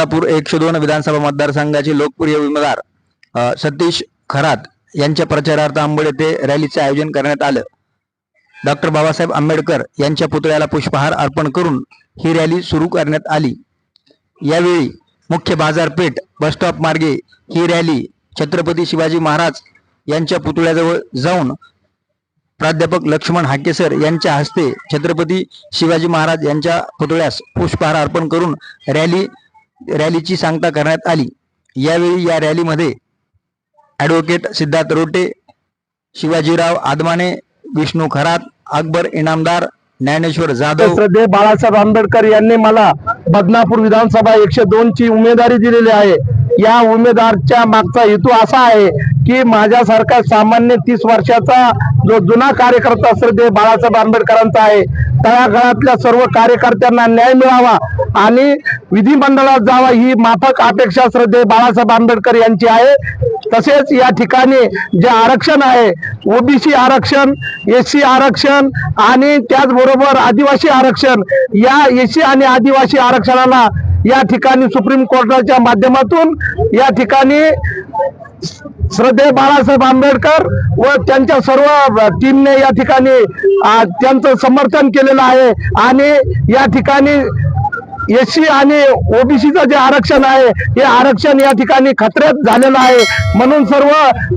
बदनापूर एकशे दोन विधानसभा मतदारसंघाचे लोकप्रिय उमेदवार सतीश खरात यांच्या प्रचारार्थ आंबोड येथे रॅलीचे आयोजन करण्यात आलं. डॉक्टर बाबासाहेब आंबेडकर यांच्या पुतळ्याला पुष्पहार अर्पण करून ही रॅली सुरू करण्यात आली. यावेळी मुख्य बाजारपेठ बसस्टॉप मार्गे ही रॅली छत्रपती शिवाजी महाराज यांच्या पुतळ्याजवळ जाऊन प्राध्यापक लक्ष्मण हाकेसर यांच्या हस्ते छत्रपती शिवाजी महाराज यांच्या पुतळ्यास पुष्पहार अर्पण करून रॅली रॅलीची सांगता करण्यात आली. यावेळी या रॅलीमध्ये ॲडव्होकेट सिद्धार्थ रोटे शिवाजीराव आदमाने विष्णू खरात अकबर इनामदार ज्ञानेश्वर जाधव श्रद्धे बाळासाहेब आंबेडकर यांनी मला बदनापूर विधानसभा एकशे दोन ची उमेदवारी दिलेली आहे. या उमेदवारच्या मागचा हेतू असा आहे की माझ्यासारखा सामान्य तीस वर्षाचा जो जुना कार्यकर्ता श्रद्धे बाळासाहेब आंबेडकरांचा आहे. तळागाळातल्या सर्व कार्यकर्त्यांना न्याय मिळावा आणि विधिमंडळात जावा ही माफक अपेक्षा श्रद्धे बाळासाहेब आंबेडकर यांची आहे. तसेच या ठिकाणी जे आरक्षण आहे ओबीसी आरक्षण एस आरक्षण आणि त्याचबरोबर आदिवासी आरक्षण या एसी आणि आदिवासी आरक्षणाला या ठिकाणी सुप्रीम कोर्टाच्या माध्यमातून या ठिकाणी श्रद्धे बाळासाहेब आंबेडकर व त्यांच्या सर्व टीमने या ठिकाणी त्यांचं समर्थन केलेलं आहे. आणि या ठिकाणी एससी आणि ओबीसीचं जे आरक्षण आहे हे आरक्षण या ठिकाणी खतऱ्यात झालेलं आहे. म्हणून सर्व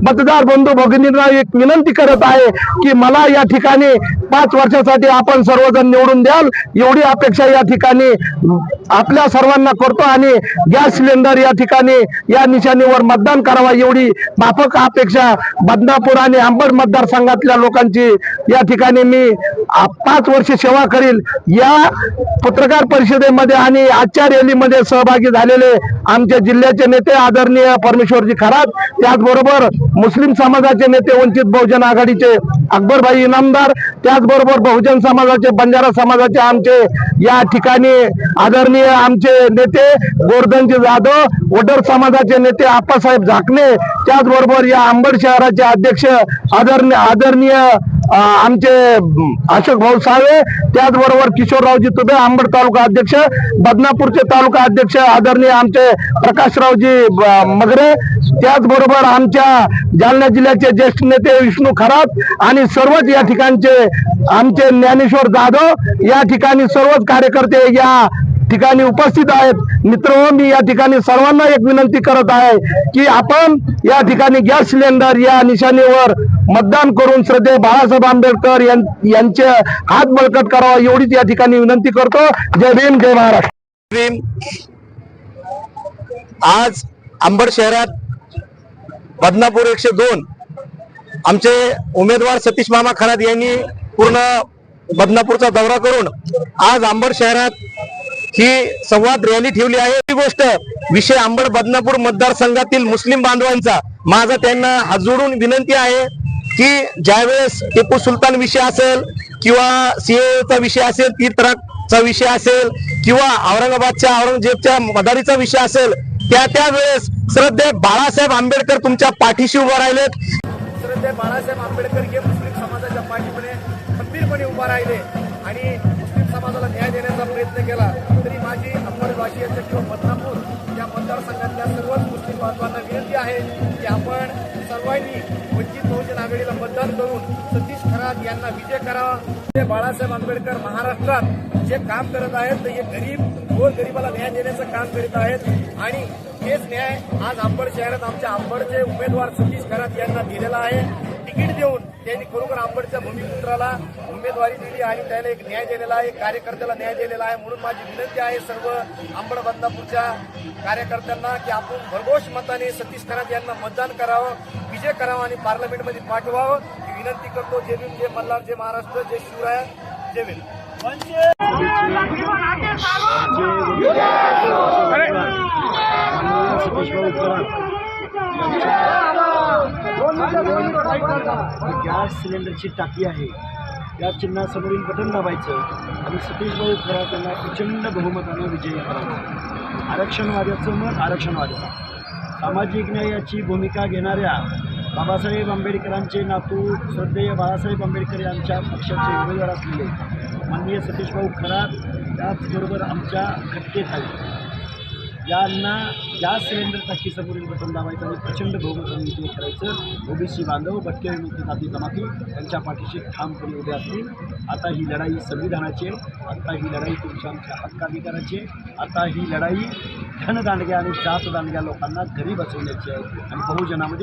मतदार बंधू भगिनींना एक विनंती करत आहे की मला या ठिकाणी पाच वर्षासाठी आपण सर्वजण निवडून द्याल. एवढी अपेक्षा या ठिकाणी आपल्या सर्वांना करतो आणि गॅस सिलेंडर या ठिकाणी या निशाणीवर मतदान करावा एवढी माफक अपेक्षा बदनापूर आणि अंबड मतदारसंघातल्या लोकांची. या ठिकाणी मी पाच वर्ष सेवा करील. या पत्रकार परिषदेमध्ये आणि आजच्या रॅलीमध्ये सहभागी झालेले आमच्या जिल्ह्याचे नेते आदरणीय परमेश्वरजी खरात त्याचबरोबर मुस्लिम समाजाचे नेते वंचित बहुजन आघाडीचे अकबरभाई इनामदार त्याचबरोबर बहुजन समाजाचे बंजारा समाजाचे आमचे या ठिकाणी आदरणीय आमचे नेते गोवर्धनजी जाधव वडर समाजाचे नेते आप्पासाहेब झाकणे त्याचबरोबर या अंबड शहराचे अध्यक्ष आदरणीय आदरणीय आमचे अशोक भाऊ साळवे त्याचबरोबर किशोररावजी तुबे अंबड तालुका अध्यक्ष बदनापूरचे तालुका अध्यक्ष आदरणीय आमचे प्रकाशरावजी मगरे. त्याचबरोबर आमच्या जालना जिल्ह्याचे ज्येष्ठ नेते विष्णू खरात आणि सर्वच या ठिकाणचे आमचे ज्ञानेश्वर जाधव. या ठिकाणी सर्वच कार्यकर्ते या ठिकाणी उपस्थित आहेत. मित्र मी या ठिकाणी सर्वांना एक विनंती करत आहे की आपण या ठिकाणी गॅस सिलेंडर या निशाणीवर मतदान करून श्रद्धे बाळासाहेब आंबेडकर यांचे हात बळकट करावा एवढीच या ठिकाणी विनंती करतो. जय भीम जय महाराष्ट्र. आज अंबड शहरात बदनापूर एकशे दोन आमचे उमेदवार सतीश मामा खरात यांनी पूर्ण बदनापूरचा दौरा करून आज अंबड शहरात ही संवाद रॅली ठेवली आहे. ही गोष्ट विषय आंबड बदनापूर मतदारसंघातील मुस्लिम बांधवांचा. माझा त्यांना हात जोडून विनंती आहे की ज्यावेळेस टिपू सुलतान विषय असेल किंवा सीएचा विषय असेल ती विषय असेल किंवा औरंगाबादच्या औरंगजेबच्या मदारीचा विषय असेल त्या त्या वेळेस श्रद्धे बाळासाहेब आंबेडकर तुमच्या पाठीशी उभं राहिलेत. श्रद्धे बाळासाहेब आंबेडकर हे मुस्लिम समाजाच्या पाठीमध्ये खंबीरपणे उभा राहिले आणि समाजाला न्याय देण्याचा प्रयत्न केला तरी माझी अंबडवासियांच्या किंवा बदनापूर या मतदारसंघातल्या सर्वच मुस्लिम बांधवांना विनंती आहे की आपण सर्वांनी वंचित बहुजन आघाडीला मतदान करून सतीश खरात यांना विजय करावा. ते बाळासाहेब आंबेडकर महाराष्ट्रात जे काम करत आहेत ते हे गरीब गोर गरिबाला न्याय देण्याचं काम करीत आहेत. आणि हेच न्याय आज अंबड शहरात आमच्या अंबडचे उमेदवार सतीश खरात यांना दिलेला आहे. तिकीट देऊन त्यांनी खरोखर अंबडच्या भूमिपुत्राला उमेदवारी दिली आणि त्याला एक न्याय दिलेला आहे कार्यकर्त्याला न्याय दिलेला आहे. म्हणून माझी विनंती आहे सर्व आंबड बदनापूरच्या कार्यकर्त्यांना की आपण भरघोष मताने सतीश खरात यांना मतदान करावं विजय करावा आणि पार्लमेंटमध्ये पाठवावं. ही विनंती करतो. जय भीम जय मल्हार जय महाराष्ट्र जय शिवराय जय भीम. गॅस सिलेंडरची टाकी आहे. या चिन्हासमोरील बटन दाबायचं आणि सतीश भाऊ खरात यांना प्रचंड बहुमतानं विजयी करायचं आरक्षणवाद्याचं मत आरक्षणवाद्याला सामाजिक न्यायाची भूमिका घेणाऱ्या बाबासाहेब आंबेडकरांचे नातू श्रद्धेय बाळासाहेब आंबेडकर यांच्या पक्षाचे उमेदवार असलेले माननीय सतीश भाऊ खरात त्याचबरोबर आमच्या खटकेत ज्यांना यांना गॅस सिलेंडर टाकीसमोरील बटन दाबायचं आणि प्रचंड बहुमताने विजय करायचं ओबीसी बांधव भटके विमुक्ती जाती जमाती त्यांच्या पाठीशी ठामपणे उभे असतील. आता ही लढाई संविधानाची आहे. आता ही लढाई तुमच्या आमच्या हक्काधिकाराची आहे. आता ही लढाई धनदांडग्या आणि जात दांडग्या लोकांना घरी बसवण्याची आहे. आणि बहुजनामध्ये